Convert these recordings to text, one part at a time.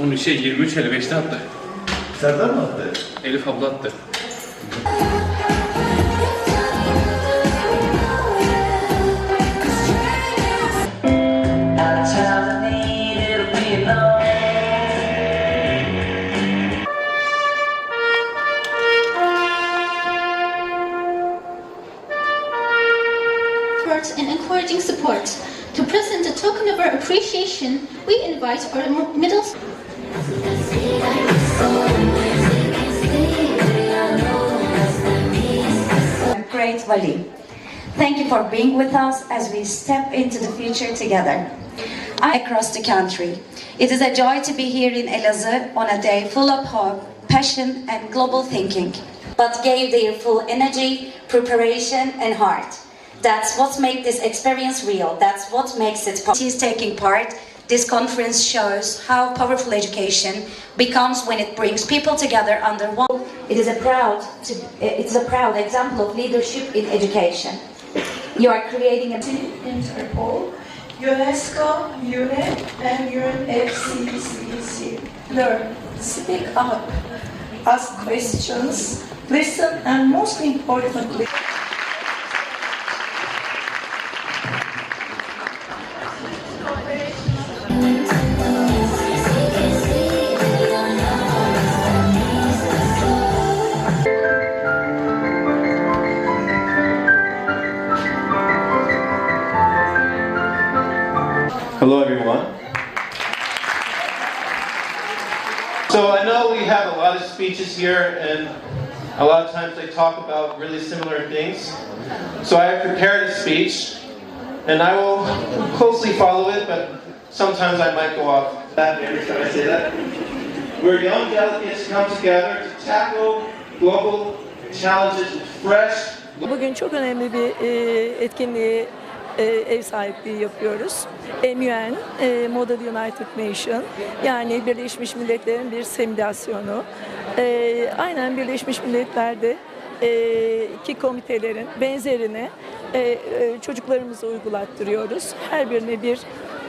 Oğlum şey 23.55'te attı. Serdar mı attı? Elif abla attı. and encouraging support. To present a token of our appreciation, we invite our middle Great Wali. Thank you for being with us as we step into the future together. I across the country. It is a joy to be here in Elazığ on a day full of hope, passion, and global thinking. But gave their full energy, preparation, and heart. That's what makes this experience real. That's what makes it possible. She's taking part. This conference shows how powerful education becomes when it brings people together under one. It is a proud, to, eh, it's a proud example of leadership in education. You are creating a Interpol, UNESCO, UNEP, and UNFCCC. Learn, speak up, ask questions, listen, and most importantly, Hello, everyone. So I know we have a lot of speeches here, and a lot of times they talk about really similar things. So I have prepared a speech, and I will closely follow it, but sometimes I might go off that every time I say that. We're young delegates come together to tackle global challenges with fresh, Bugün çok önemli bir e, etkinliğe e, ev sahipliği yapıyoruz. MUN, e, Model United Nation, yani Birleşmiş Milletler'in bir simülasyonu. E, aynen Birleşmiş Milletler'de e, ki komitelerin benzerini e, e, çocuklarımıza uygulattırıyoruz. Her birine bir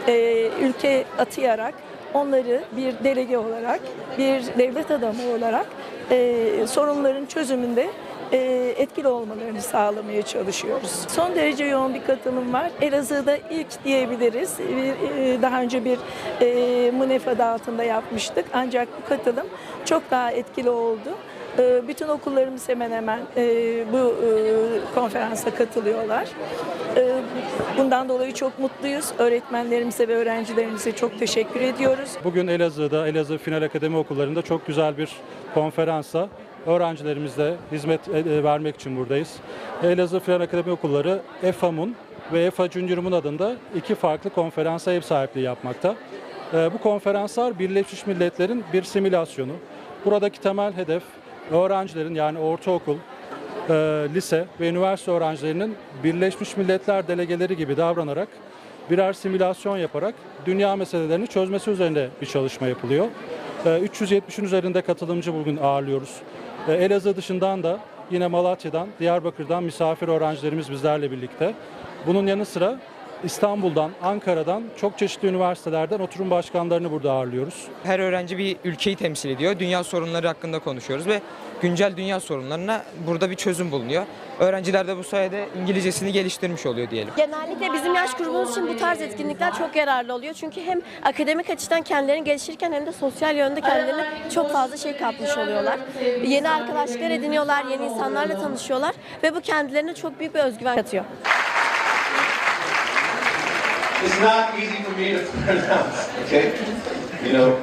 e, ülke atayarak onları bir delege olarak, bir devlet adamı olarak e, sorunların çözümünde e, etkili olmalarını sağlamaya çalışıyoruz. Son derece yoğun bir katılım var. Elazığ'da ilk diyebiliriz. E, daha önce bir e, MUNEF adı altında yapmıştık. Ancak bu katılım çok daha etkili oldu. E, Bütün okullarımız hemen hemen e, bu konferansa katılıyorlar. E, Bundan dolayı çok mutluyuz. Öğretmenlerimize ve öğrencilerimize çok teşekkür ediyoruz. Bugün Elazığ'da, Elazığ Final Akademi Okulları'nda çok güzel bir konferansa öğrencilerimizle hizmet e, e, vermek için buradayız. Elazığ Final Akademi Okulları EFAM'un ve EFA Junior'un adında iki farklı konferansa ev sahipliği yapmakta. E, Bu konferanslar Birleşmiş Milletler'in bir simülasyonu. Buradaki temel hedef öğrencilerin yani ortaokul, lise ve üniversite öğrencilerinin Birleşmiş Milletler delegeleri gibi davranarak birer simülasyon yaparak dünya meselelerini çözmesi üzerinde bir çalışma yapılıyor. E, 370'in üzerinde katılımcı bugün ağırlıyoruz. E, Elazığ dışından da yine Malatya'dan, Diyarbakır'dan misafir öğrencilerimiz bizlerle birlikte. Bunun yanı sıra İstanbul'dan, Ankara'dan, çok çeşitli üniversitelerden oturum başkanlarını burada ağırlıyoruz. Her öğrenci bir ülkeyi temsil ediyor. Dünya sorunları hakkında konuşuyoruz ve güncel dünya sorunlarına burada bir çözüm bulunuyor. Öğrenciler de bu sayede İngilizcesini geliştirmiş oluyor diyelim. Genellikle bizim yaş grubumuz için bu tarz etkinlikler çok yararlı oluyor. Çünkü hem akademik açıdan kendilerini geliştirirken hem de sosyal yönde kendilerine çok fazla şey katmış oluyorlar. Yeni arkadaşlıklar ediniyorlar, yeni insanlarla tanışıyorlar ve bu kendilerine çok büyük bir özgüven katıyor. It's not easy for me to pronounce, okay? You know,